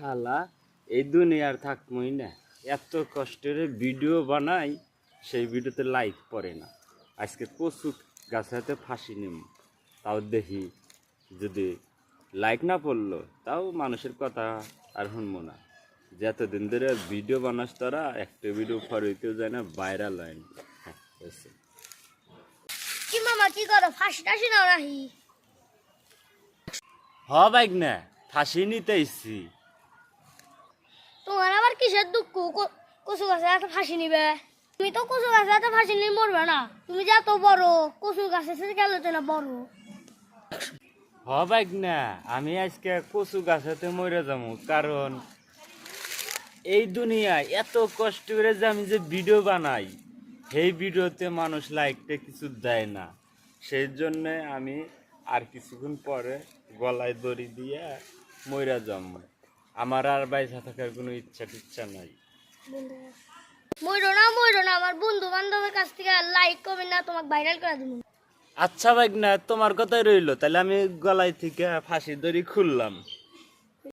শালা এই দুনিয়ার থাকমই না। এত কষ্টের ভিডিও বানাই সেই ভিডিওতে লাইক পড়ে না। আজকে কচু গাছাতে ফাঁসি নিম। তাও দেখি যদি লাইক না পড়ল তাও মানুষের কথা আর শুনব না। যে এতদিন ধরে ভিডিও বানাস তারা একটা ভিডিও ফরিতেও যায় না ভাইরাল হয় না। হ্যাঁ। কি মামা কি করো? ফাঁসি টাসি নাহি? হ বাইক না ফাঁসি নিতে তোমার আবার কিসের দুঃখ? কচু গাছে এত ফাঁসি নিবে? তুমি তো কচু গাছে এত ফাঁসি নিয়ে মরবে না। তুমি যে এত বড়, কচু গাছে গেল তো না বড়। হ বাইক না, আমি আজকে কচু গাছাতে মরে যাব, কারণ এই দুনিয়ায় এত কষ্ট করে যে আমি যে ভিডিও বানাই, সেই ভিডিওতে মানুষ লাইকটা কিছু দেয় না। সেই জন্য আমি আর কিছুক্ষণ পরে গলায় দড়ি দিয়ে মরে যাব। আমার আর বাইসা থাকার কোনো ইচ্ছা টিচ্ছা নাই। না না আমার বন্ধু বান্ধবের কাছ থেকে লাইক কমেন্ট না তোমাকে ভাইরাল করে দিব। আচ্ছা ভাই না তোমার কথাই রইল তাহলে আমি গলায় থেকে ফাঁসি দড়ি খুললাম।